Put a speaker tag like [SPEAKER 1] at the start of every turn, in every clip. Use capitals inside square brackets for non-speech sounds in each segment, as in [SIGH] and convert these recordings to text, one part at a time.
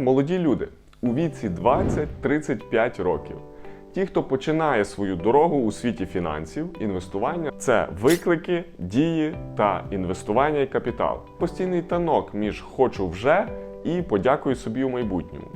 [SPEAKER 1] Молоді люди у віці 20-35 років. Ті, хто починає свою дорогу у світі фінансів, інвестування це виклики, дії та інвестування і капітал. Постійний танок між хочу вже і подякую собі у майбутньому.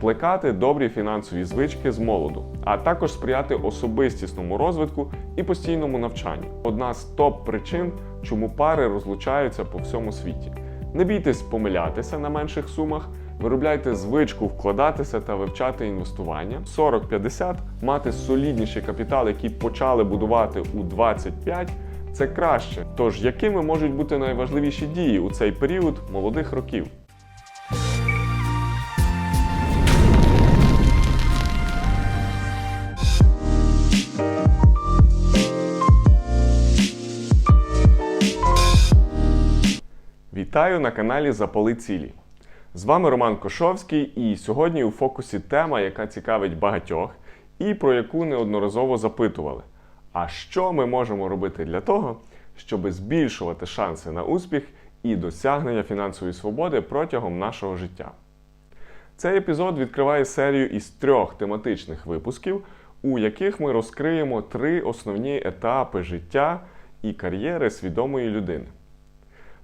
[SPEAKER 1] Плекати добрі фінансові звички з молоду, а також сприяти особистісному розвитку і постійному навчанню. Одна з топ причин, чому пари розлучаються по всьому світі. Не бійтесь помилятися на менших сумах. Виробляйте звичку вкладатися та вивчати інвестування. 40-50 мати солідніший капітал, який почали будувати у 25 – це краще. Тож, якими можуть бути найважливіші дії у цей період молодих років? Вітаю на каналі Запали цілі. З вами Роман Кошовський, і сьогодні у фокусі тема, яка цікавить багатьох, і про яку неодноразово запитували. А що ми можемо робити для того, щоб збільшувати шанси на успіх і досягнення фінансової свободи протягом нашого життя? Цей епізод відкриває серію із трьох тематичних випусків, у яких ми розкриємо три основні етапи життя і кар'єри свідомої людини.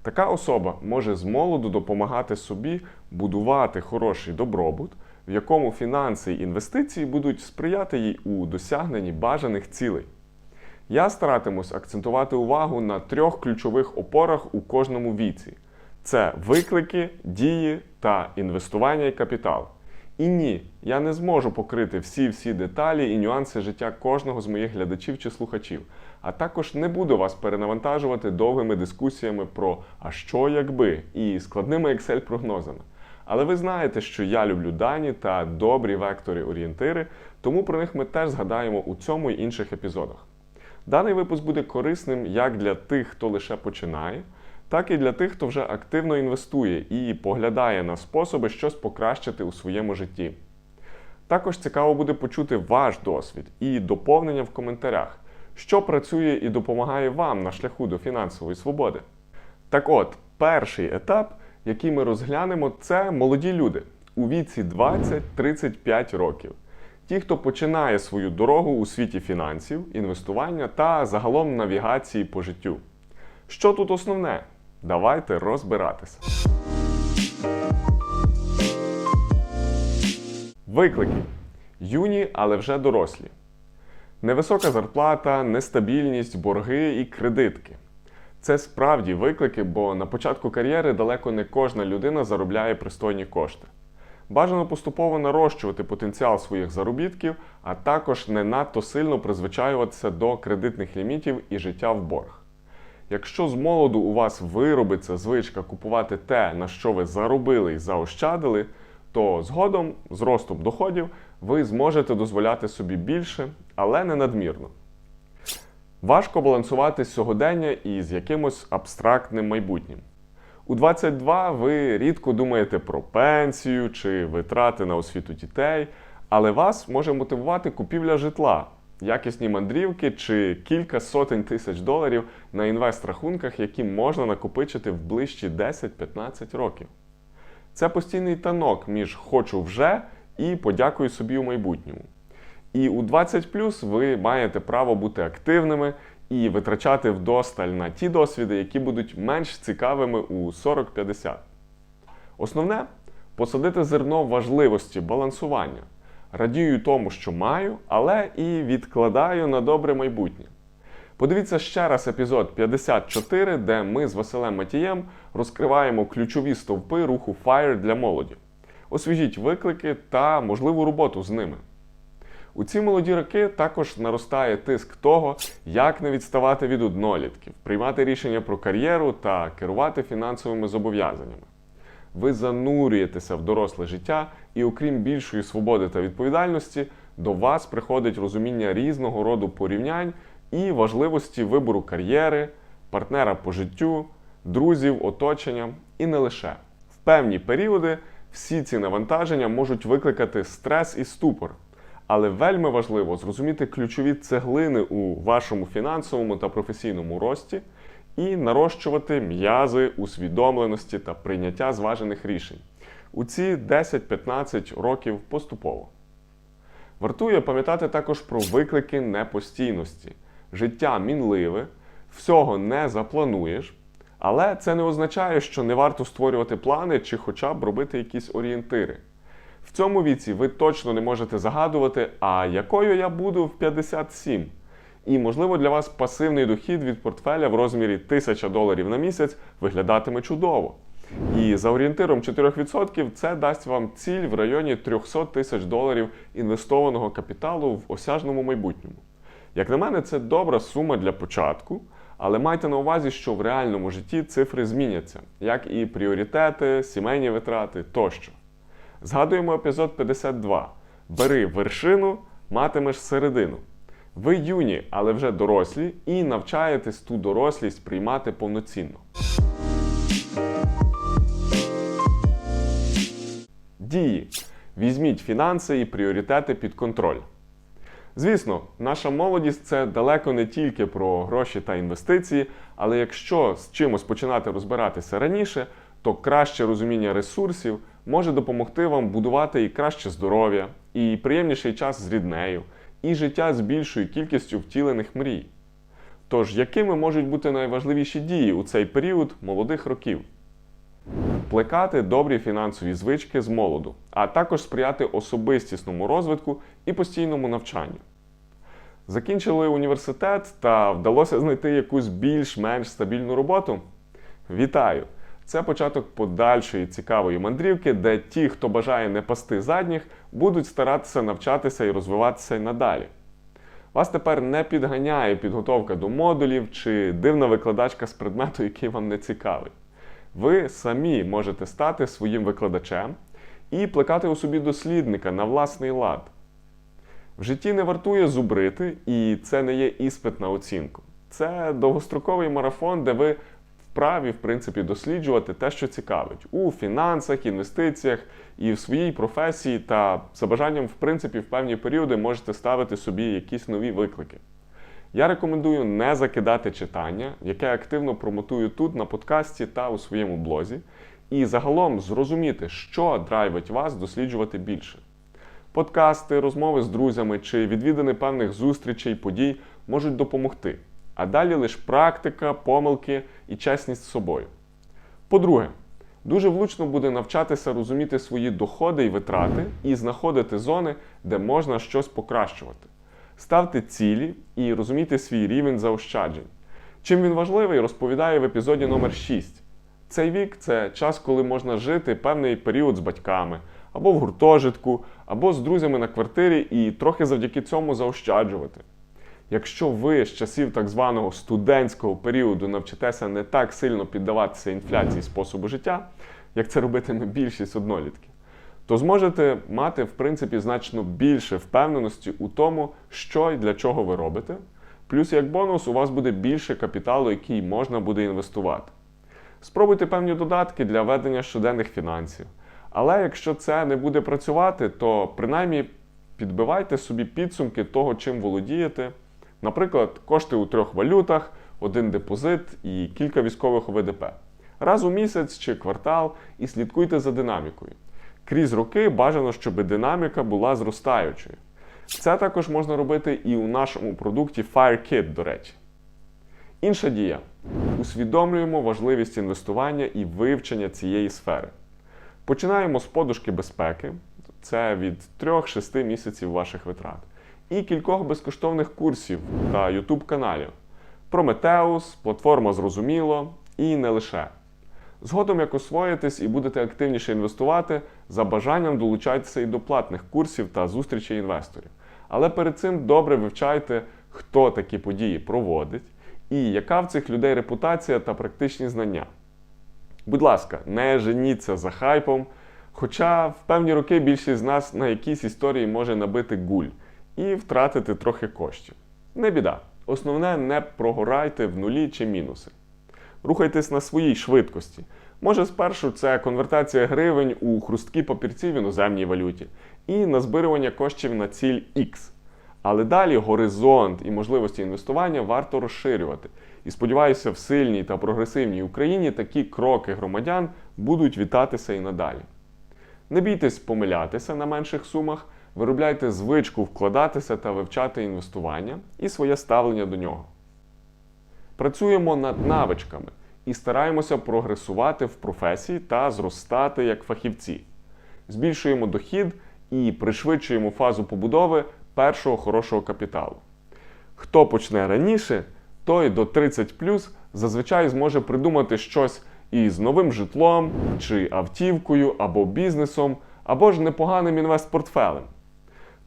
[SPEAKER 1] Така особа може з молоду допомагати собі будувати хороший добробут, в якому фінанси і інвестиції будуть сприяти їй у досягненні бажаних цілей. Я старатимусь акцентувати увагу на трьох ключових опорах у кожному віці: це виклики, дії та інвестування і капітал. І ні, я не зможу покрити всі-всі деталі і нюанси життя кожного з моїх глядачів чи слухачів, а також не буду вас перенавантажувати довгими дискусіями про а що якби і складними Excel-прогнозами. Але ви знаєте, що я люблю дані та добрі вектори орієнтири, тому про них ми теж згадаємо у цьому і інших епізодах. Даний випуск буде корисним як для тих, хто лише починає, так і для тих, хто вже активно інвестує і поглядає на способи щось покращити у своєму житті. Також цікаво буде почути ваш досвід і доповнення в коментарях, що працює і допомагає вам на шляху до фінансової свободи. Так от, перший етап, який ми розглянемо, це молоді люди у віці 20-35 років. Ті, хто починає свою дорогу у світі фінансів, інвестування та загалом навігації по життю. Що тут основне? Давайте розбиратися. Виклики. Юні, але вже дорослі. Невисока зарплата, нестабільність, борги і кредитки. Це справді виклики, бо на початку кар'єри далеко не кожна людина заробляє пристойні кошти. Бажано поступово нарощувати потенціал своїх заробітків, а також не надто сильно призвичаюватися до кредитних лімітів і життя в борг. Якщо з молоду у вас виробиться звичка купувати те, на що ви заробили і заощадили, то згодом, з ростом доходів, ви зможете дозволяти собі більше, але не надмірно. Важко балансувати сьогодення із якимось абстрактним майбутнім. У 22 ви рідко думаєте про пенсію чи витрати на освіту дітей, але вас може мотивувати купівля житла, якісні мандрівки чи кілька сотень тисяч доларів на інвест-рахунках, які можна накопичити в ближчі 10-15 років. Це постійний танок між хочу вже і подякую собі у майбутньому. І у 20 ви маєте право бути активними і витрачати вдосталь на ті досвіди, які будуть менш цікавими у 40-50. Основне посадити зерно важливості балансування. Радію тому, що маю, але і відкладаю на добре майбутнє. Подивіться ще раз епізод 54, де ми з Василем Матієм розкриваємо ключові стовпи руху FIRE для молоді. Освіжіть виклики та можливу роботу з ними. У ці молоді роки також наростає тиск того, як не відставати від однолітків, приймати рішення про кар'єру та керувати фінансовими зобов'язаннями. Ви занурюєтеся в доросле життя, і окрім більшої свободи та відповідальності, до вас приходить розуміння різного роду порівнянь і важливості вибору кар'єри, партнера по життю, друзів, оточення і не лише. В певні періоди всі ці навантаження можуть викликати стрес і ступор. Але вельми важливо зрозуміти ключові цеглини у вашому фінансовому та професійному рості і нарощувати м'язи усвідомленості та прийняття зважених рішень. у ці 10-15 років поступово. Вартує пам'ятати також про виклики непостійності. Життя мінливе, всього не заплануєш, але це не означає, що не варто створювати плани чи хоча б робити якісь орієнтири. В цьому віці ви точно не можете загадувати, а якою я буду в 57. І, можливо, для вас пасивний дохід від портфеля в розмірі 1000 доларів на місяць виглядатиме чудово. І за орієнтиром 4% це дасть вам ціль в районі 300 тисяч доларів інвестованого капіталу в осяжному майбутньому. Як на мене, це добра сума для початку, але майте на увазі, що в реальному житті цифри зміняться, як і пріоритети, сімейні витрати тощо. Згадуємо епізод 52. Бери вершину, матимеш середину. Ви юні, але вже дорослі, і навчаєтесь ту дорослість приймати повноцінно. Дії. Візьміть фінанси і пріоритети під контроль. Звісно, наша молодість це далеко не тільки про гроші та інвестиції, але якщо з чимось починати розбиратися раніше, то краще розуміння ресурсів може допомогти вам будувати і краще здоров'я, і приємніший час з ріднею, і життя з більшою кількістю втілених мрій. Тож, якими можуть бути найважливіші дії у цей період молодих років? Плекати добрі фінансові звички з молоду, а також сприяти особистісному розвитку і постійному навчанню. Закінчили університет та вдалося знайти якусь більш-менш стабільну роботу? Вітаю! Це початок подальшої цікавої мандрівки, де ті, хто бажає не пасти задніх, будуть старатися навчатися і розвиватися й надалі. Вас тепер не підганяє підготовка до модулів чи дивна викладачка з предмету, який вам не цікавий. Ви самі можете стати своїм викладачем і плекати у собі дослідника на власний лад. В житті не вартує зубрити, і це не є іспит на оцінку. Це довгостроковий марафон, де ви вправі, в принципі, досліджувати те, що цікавить у фінансах, інвестиціях і в своїй професії, та за бажанням, в принципі, в певні періоди можете ставити собі якісь нові виклики. Я рекомендую не закидати читання, яке активно промотую тут на подкасті та у своєму блозі, і загалом зрозуміти, що драйвить вас досліджувати більше. Подкасти, розмови з друзями чи відвідини певних зустрічей, подій можуть допомогти. А далі лише практика, помилки і чесність з собою. По-друге, дуже влучно буде навчатися розуміти свої доходи і витрати і знаходити зони, де можна щось покращувати. Ставте цілі і розумійте свій рівень заощаджень. Чим він важливий, розповідаю в епізоді номер 6 Цей вік це час, коли можна жити певний період з батьками, або в гуртожитку, або з друзями на квартирі і трохи завдяки цьому заощаджувати. Якщо ви з часів так званого студентського періоду навчитеся не так сильно піддаватися інфляції способу життя, як це робитиме більшість однолітків, то зможете мати, в принципі, значно більше впевненості у тому, що і для чого ви робите. Плюс, як бонус, у вас буде більше капіталу, який можна буде інвестувати. Спробуйте певні додатки для ведення щоденних фінансів. Але якщо це не буде працювати, то принаймні підбивайте собі підсумки того, чим володієте. Наприклад, кошти у трьох валютах, один депозит і кілька військових ОВДП. Раз у місяць чи квартал і слідкуйте за динамікою. Крізь роки бажано, щоб динаміка була зростаючою. Це також можна робити і у нашому продукті FireKit, до речі. Інша дія. Усвідомлюємо важливість інвестування і вивчення цієї сфери. Починаємо з подушки безпеки, це від 3-6 місяців ваших витрат, і кількох безкоштовних курсів та YouTube каналів. Прометеус, платформа Зрозуміло і не лише. Згодом, як освоїтесь і будете активніше інвестувати, за бажанням долучайтеся і до платних курсів та зустрічей інвесторів. Але перед цим добре вивчайте, хто такі події проводить і яка в цих людей репутація та практичні знання. Будь ласка, не женіться за хайпом, хоча в певні роки більшість з нас на якійсь історії може набити гуль і втратити трохи коштів. Не біда. Основне, не прогорайте в нулі чи мінуси. Рухайтесь на своїй швидкості. Може, спершу це конвертація гривень у хрусткі папірці в іноземній валюті і назбирування коштів на ціль X. Але далі горизонт і можливості інвестування варто розширювати. І сподіваюся, в сильній та прогресивній Україні такі кроки громадян будуть вітатися і надалі. Не бійтесь помилятися на менших сумах, виробляйте звичку вкладатися та вивчати інвестування і своє ставлення до нього. Працюємо над навичками і стараємося прогресувати в професії та зростати як фахівці. Збільшуємо дохід і пришвидшуємо фазу побудови першого хорошого капіталу. Хто почне раніше, той до 30 зазвичай зможе придумати щось із новим житлом, чи автівкою, або бізнесом, або ж непоганим інвестпортфелем.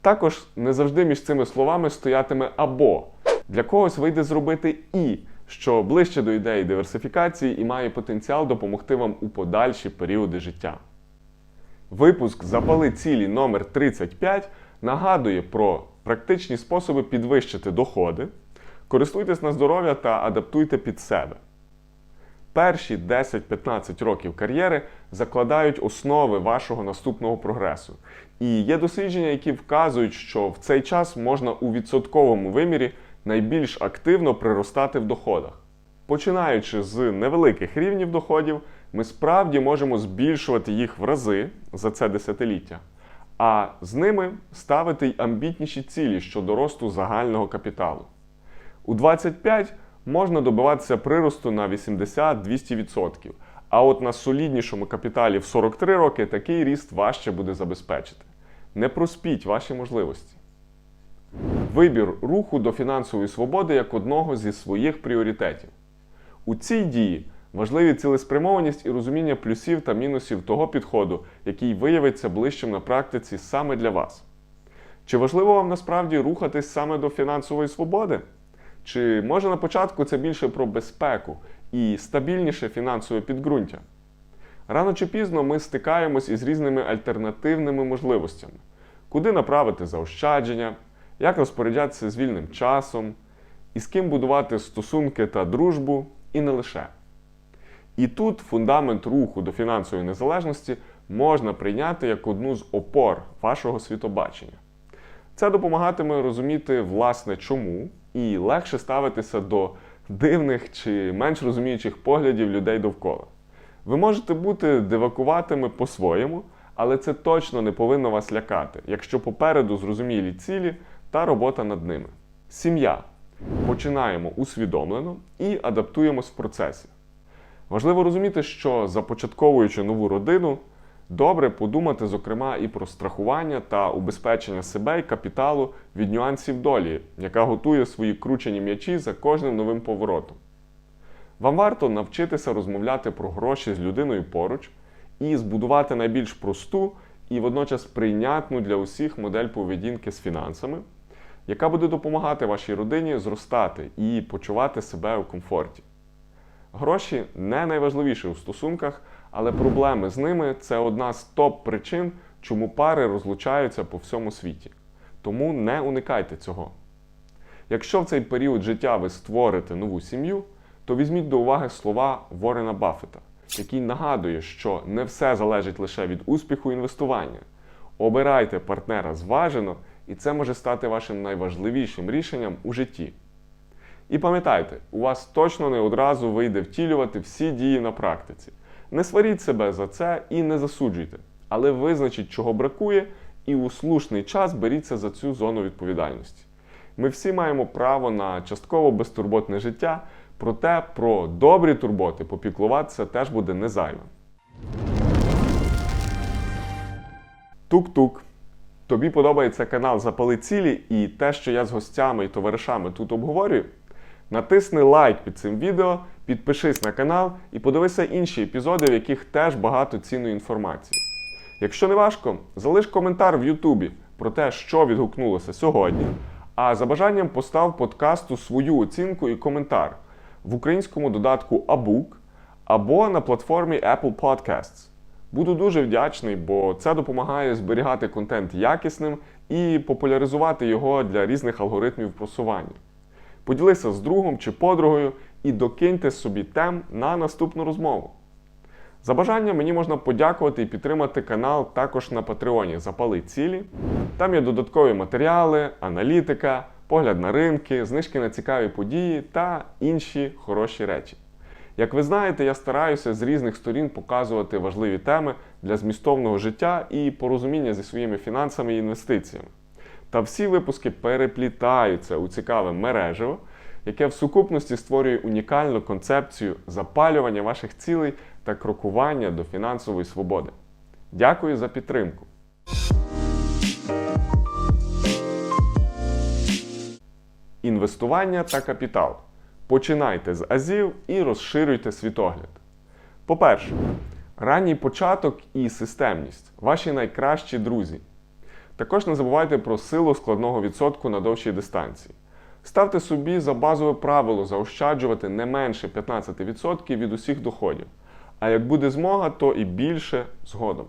[SPEAKER 1] Також не завжди між цими словами стоятиме або для когось вийде зробити і, що ближче до ідеї диверсифікації і має потенціал допомогти вам у подальші періоди життя. Випуск Запали цілі номер 35 нагадує про практичні способи підвищити доходи. Користуйтесь на здоров'я та адаптуйте під себе. Перші 10-15 років кар'єри закладають основи вашого наступного прогресу. І є дослідження, які вказують, що в цей час можна у відсотковому вимірі найбільш активно приростати в доходах. Починаючи з невеликих рівнів доходів, ми справді можемо збільшувати їх в рази за це десятиліття, а з ними ставити й амбітніші цілі щодо росту загального капіталу. У 25 можна добиватися приросту на 80-200%, а от на соліднішому капіталі в 43 роки такий ріст важче буде забезпечити. Не проспіть ваші можливості. Вибір руху до фінансової свободи як одного зі своїх пріоритетів. У цій дії важливі цілеспрямованість і розуміння плюсів та мінусів того підходу, який виявиться ближчим на практиці саме для вас. Чи важливо вам насправді рухатись саме до фінансової свободи? Чи може на початку це більше про безпеку і стабільніше фінансове підґрунтя? Рано чи пізно ми стикаємось із різними альтернативними можливостями, куди направити заощадження, як розпоряджатися з вільним часом, і з ким будувати стосунки та дружбу, і не лише. І тут фундамент руху до фінансової незалежності можна прийняти як одну з опор вашого світобачення. Це допомагатиме розуміти, власне, чому і легше ставитися до дивних чи менш розуміючих поглядів людей довкола. Ви можете бути дивакуватими по-своєму, але це точно не повинно вас лякати, якщо попереду зрозумілі цілі та робота над ними. Сім'я. Починаємо усвідомлено і адаптуємось в процесі. Важливо розуміти, що започатковуючи нову родину, добре подумати, зокрема, і про страхування та убезпечення себе і капіталу від нюансів долі, яка готує свої кручені м'ячі за кожним новим поворотом. Вам варто навчитися розмовляти про гроші з людиною поруч і збудувати найбільш просту і водночас прийнятну для усіх модель поведінки з фінансами, яка буде допомагати вашій родині зростати і почувати себе у комфорті. Гроші не найважливіше у стосунках, але проблеми з ними це одна з топ-причин, чому пари розлучаються по всьому світі. Тому не уникайте цього. Якщо в цей період життя ви створите нову сім'ю, то візьміть до уваги слова Ворена Баффета, який нагадує, що не все залежить лише від успіху інвестування. Обирайте партнера зважено, і це може стати вашим найважливішим рішенням у житті. І пам'ятайте, у вас точно не одразу вийде втілювати всі дії на практиці. Не сваріть себе за це і не засуджуйте, але визначіть, чого бракує, і у слушний час беріться за цю зону відповідальності. Ми всі маємо право на частково безтурботне життя, проте про добрі турботи попіклуватися теж буде не зайвим. Тук-тук. Тобі подобається канал Запали цілі і те, що я з гостями і товаришами тут обговорюю? Натисни лайк під цим відео, підпишись на канал і подивися інші епізоди, в яких теж багато цінної інформації. Якщо не важко, залиш коментар в Ютубі про те, що відгукнулося сьогодні. А за бажанням постав подкасту свою оцінку і коментар в українському додатку Abook або на платформі Apple Podcasts. Буду дуже вдячний, бо це допомагає зберігати контент якісним і популяризувати його для різних алгоритмів просування. Поділися з другом чи подругою і докиньте собі тем на наступну розмову. За бажання мені можна подякувати і підтримати канал також на Патреоні Запали цілі. Там є додаткові матеріали, аналітика, погляд на ринки, знижки на цікаві події та інші хороші речі. Як ви знаєте, я стараюся з різних сторін показувати важливі теми для змістовного життя і порозуміння зі своїми фінансами і інвестиціями. Та всі випуски переплітаються у цікаве мережево, яке в сукупності створює унікальну концепцію запалювання ваших цілей та крокування до фінансової свободи. Дякую за підтримку. Інвестування та капітал. Починайте з азів і розширюйте світогляд. По-перше, ранній початок і системність ваші найкращі друзі. Також не забувайте про силу складного відсотку на довшій дистанції. Ставте собі за базове правило заощаджувати не менше 15% від усіх доходів. А як буде змога, то і більше згодом.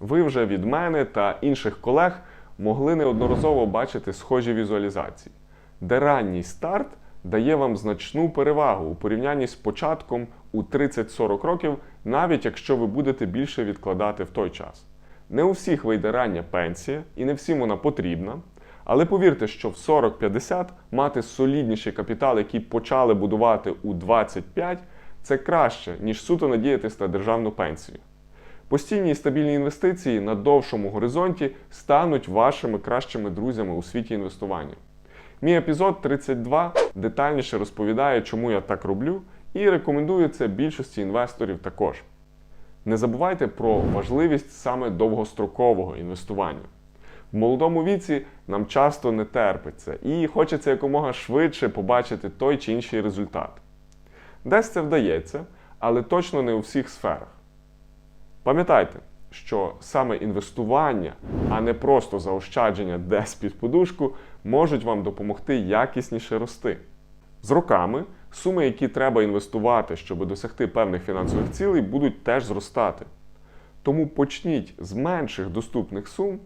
[SPEAKER 1] Ви вже від мене та інших колег могли неодноразово бачити схожі візуалізації, де ранній старт дає вам значну перевагу у порівнянні з початком у 30-40 років, навіть якщо ви будете більше відкладати в той час. Не у всіх вийде рання пенсія, і не всім вона потрібна. Але повірте, що в 40-50 мати солідніший капітал, який почали будувати у 25, це краще, ніж суто надіятися на державну пенсію. Постійні і стабільні інвестиції на довшому горизонті стануть вашими кращими друзями у світі інвестування. Мій епізод 32 детальніше розповідає, чому я так роблю, і рекомендую це більшості інвесторів також. Не забувайте про важливість саме довгострокового інвестування. В молодому віці нам часто не терпиться і хочеться якомога швидше побачити той чи інший результат. Десь це вдається, але точно не у всіх сферах. Пам'ятайте, що саме інвестування, а не просто заощадження десь під подушку, можуть вам допомогти якісніше рости. З роками суми, які треба інвестувати, щоб досягти певних фінансових цілей, будуть теж зростати. Тому почніть з менших доступних сум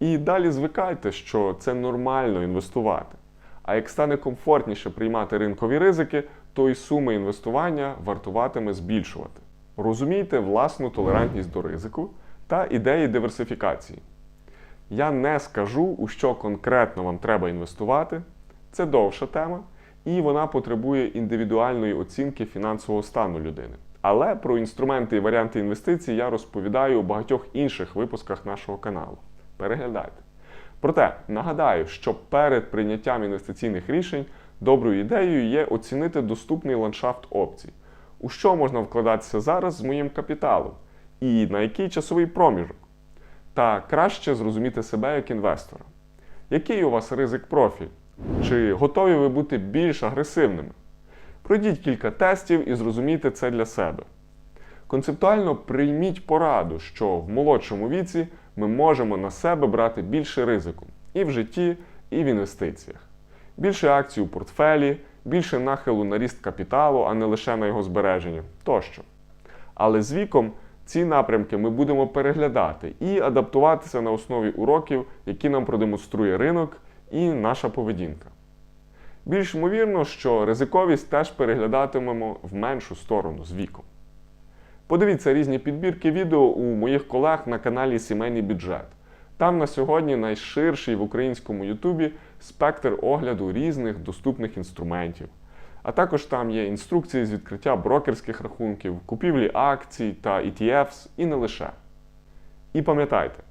[SPEAKER 1] і далі звикайте, що це нормально інвестувати. А як стане комфортніше приймати ринкові ризики, то і суми інвестування вартуватиме збільшувати. Розумійте власну толерантність до ризику та ідеї диверсифікації. Я не скажу, у що конкретно вам треба інвестувати. Це довша тема, і вона потребує індивідуальної оцінки фінансового стану людини. Але про інструменти і варіанти інвестицій я розповідаю у багатьох інших випусках нашого каналу. Переглядайте. Проте нагадаю, що перед прийняттям інвестиційних рішень доброю ідеєю є оцінити доступний ландшафт опцій, у що можна вкладатися зараз з моїм капіталом і на який часовий проміжок. Та краще зрозуміти себе як інвестора. Який у вас ризик профіль? Чи готові ви бути більш агресивними? Пройдіть кілька тестів і зрозумійте це для себе. Концептуально прийміть пораду, що в молодшому віці ми можемо на себе брати більше ризику і в житті, і в інвестиціях. Більше акцій у портфелі, більше нахилу на ріст капіталу, а не лише на його збереження тощо. Але з віком ці напрямки ми будемо переглядати і адаптуватися на основі уроків, які нам продемонструє ринок і наша поведінка. Більш ймовірно, що ризиковість теж переглядатимемо в меншу сторону з віком. Подивіться різні підбірки відео у моїх колег на каналі Сімейний бюджет. Там на сьогодні найширший в українському Ютубі спектр огляду різних доступних інструментів. А також там є інструкції з відкриття брокерських рахунків, купівлі акцій та ETFs і не лише. І пам'ятайте,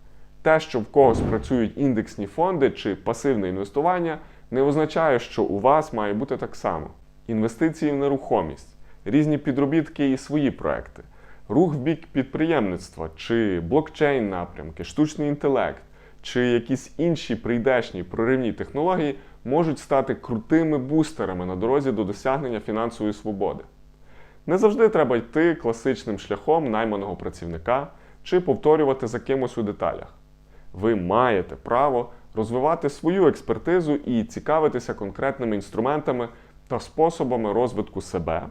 [SPEAKER 1] те, що в когось працюють індексні фонди чи пасивне інвестування, не означає, що у вас має бути так само. Інвестиції в нерухомість, різні підробітки і свої проекти, рух в бік підприємництва, чи блокчейн напрямки, штучний інтелект, чи якісь інші прийдешні проривні технології можуть стати крутими бустерами на дорозі до досягнення фінансової свободи. Не завжди треба йти класичним шляхом найманого працівника чи повторювати за кимось у деталях. Ви маєте право розвивати свою експертизу і цікавитися конкретними інструментами та способами розвитку себе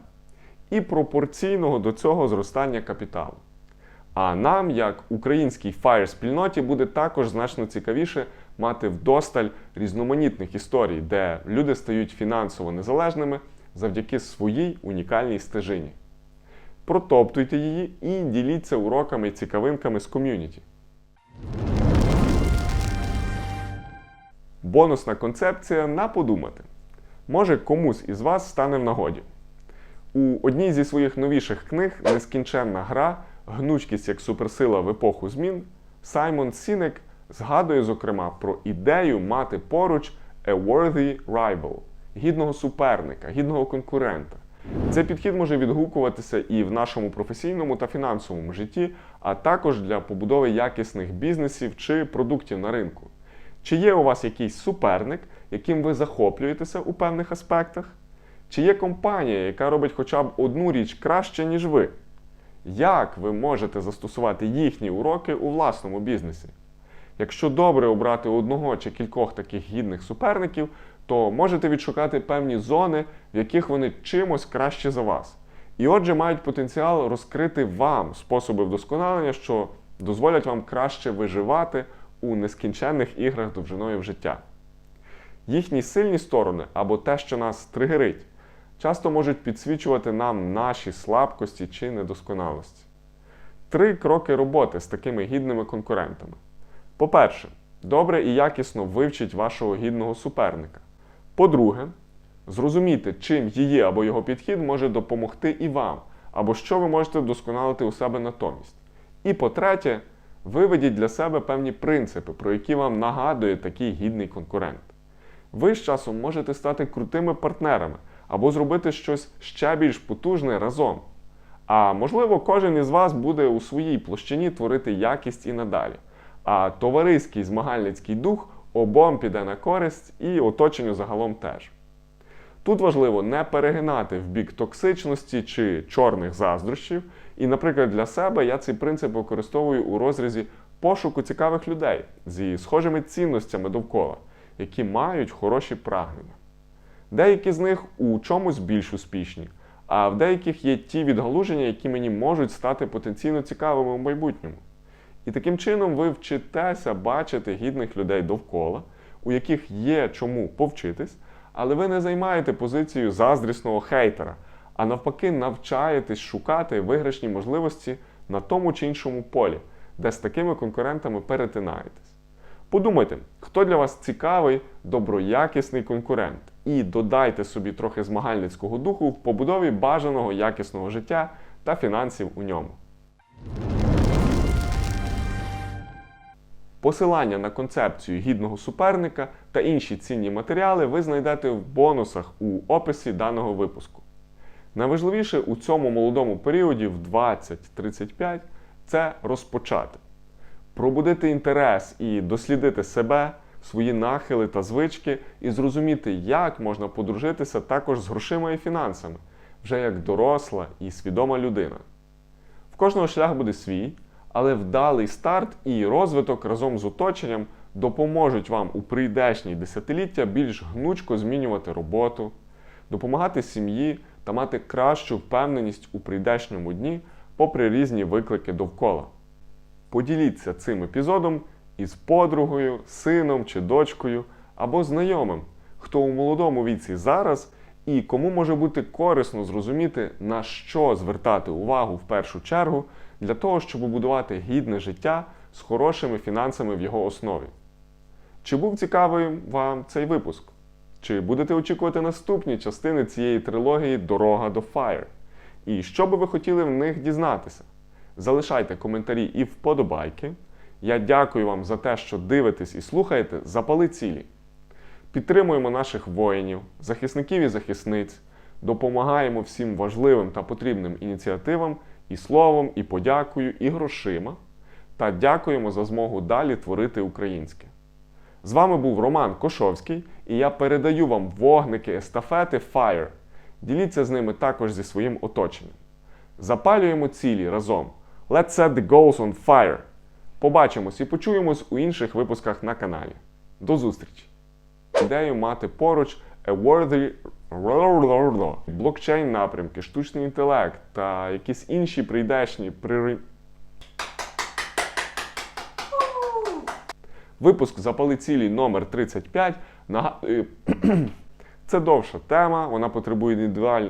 [SPEAKER 1] і пропорційного до цього зростання капіталу. А нам, як українській фаєр спільноті, буде також значно цікавіше мати вдосталь різноманітних історій, де люди стають фінансово незалежними завдяки своїй унікальній стежині. Протоптуйте її і діліться уроками і цікавинками з ком'юніті. Бонусна концепція на подумати. Може комусь із вас стане в нагоді. У одній зі своїх новіших книг Нескінченна гра гнучкість як суперсила в епоху змін, Саймон Сінек згадує, зокрема, про ідею мати поруч a worthy rival – гідного суперника, гідного конкурента. Цей підхід може відгукуватися і в нашому професійному та фінансовому житті, а також для побудови якісних бізнесів чи продуктів на ринку. Чи є у вас якийсь суперник, яким ви захоплюєтеся у певних аспектах? Чи є компанія, яка робить хоча б одну річ краще, ніж ви? Як ви можете застосувати їхні уроки у власному бізнесі? Якщо добре обрати одного чи кількох таких гідних суперників, то можете відшукати певні зони, в яких вони чимось краще за вас. І отже, мають потенціал розкрити вам способи вдосконалення, що дозволять вам краще виживати у нескінченних іграх довжиною в життя. Їхні сильні сторони або те, що нас тригерить, часто можуть підсвічувати нам наші слабкості чи недосконалості. Три кроки роботи з такими гідними конкурентами. По-перше, добре і якісно вивчіть вашого гідного суперника. По-друге, зрозумійте, чим її або його підхід може допомогти і вам, або що ви можете вдосконалити у себе натомість. І по-третє, виведіть для себе певні принципи, про які вам нагадує такий гідний конкурент. Ви з часом можете стати крутими партнерами або зробити щось ще більш потужне разом. А можливо, кожен із вас буде у своїй площині творити якість і надалі. А товариський змагальницький дух обом піде на користь і оточенню загалом теж. Тут важливо не перегинати в бік токсичності чи чорних заздрощів. І, наприклад, для себе я цей принцип використовую у розрізі пошуку цікавих людей зі схожими цінностями довкола, які мають хороші прагнення. Деякі з них у чомусь більш успішні, а в деяких є ті відгалуження, які мені можуть стати потенційно цікавими у майбутньому. І таким чином ви вчитеся бачити гідних людей довкола, у яких є чому повчитись, але ви не займаєте позицію заздрісного хейтера, а навпаки, навчаєтесь шукати виграшні можливості на тому чи іншому полі, де з такими конкурентами перетинаєтесь. Подумайте, хто для вас цікавий, доброякісний конкурент, і додайте собі трохи змагальницького духу в побудові бажаного якісного життя та фінансів у ньому. Посилання на концепцію гідного суперника та інші цінні матеріали ви знайдете в бонусах у описі даного випуску. Найважливіше у цьому молодому періоді в 20-35 це розпочати, пробудити інтерес і дослідити себе, свої нахили та звички, і зрозуміти, як можна подружитися також з грошима і фінансами, вже як доросла і свідома людина. В кожного шлях буде свій, але вдалий старт і розвиток разом з оточенням допоможуть вам у прийдешні десятиліття більш гнучко змінювати роботу, допомагати сім'ї та мати кращу впевненість у прийдешньому дні, попри різні виклики довкола. Поділіться цим епізодом із подругою, сином чи дочкою або знайомим, хто у молодому віці зараз і кому може бути корисно зрозуміти, на що звертати увагу в першу чергу для того, щоб побудувати гідне життя з хорошими фінансами в його основі. Чи був цікавий вам цей випуск? Чи будете очікувати наступні частини цієї трилогії Дорога до Fire? І що би ви хотіли в них дізнатися? Залишайте коментарі і вподобайки. Я дякую вам за те, що дивитесь і слухаєте. Запали цілі. Підтримуємо наших воїнів, захисників і захисниць, допомагаємо всім важливим та потрібним ініціативам і словом, і подякою, і грошима. Та дякуємо за змогу далі творити українське. З вами був Роман Кошовський, і я передаю вам вогники естафети Fire. Діліться з ними також зі своїм оточенням. Запалюємо цілі разом. Let's set the goals on fire. Побачимось і почуємось у інших випусках на каналі. До зустрічі! Ідею мати поруч a worthy блокчейн напрямки, штучний інтелект та якісь інші прийдешні прири... Випуск запали цілі номер 35 Нага... [CLEARS THROAT] Це довша тема, вона потребує індивідуаль...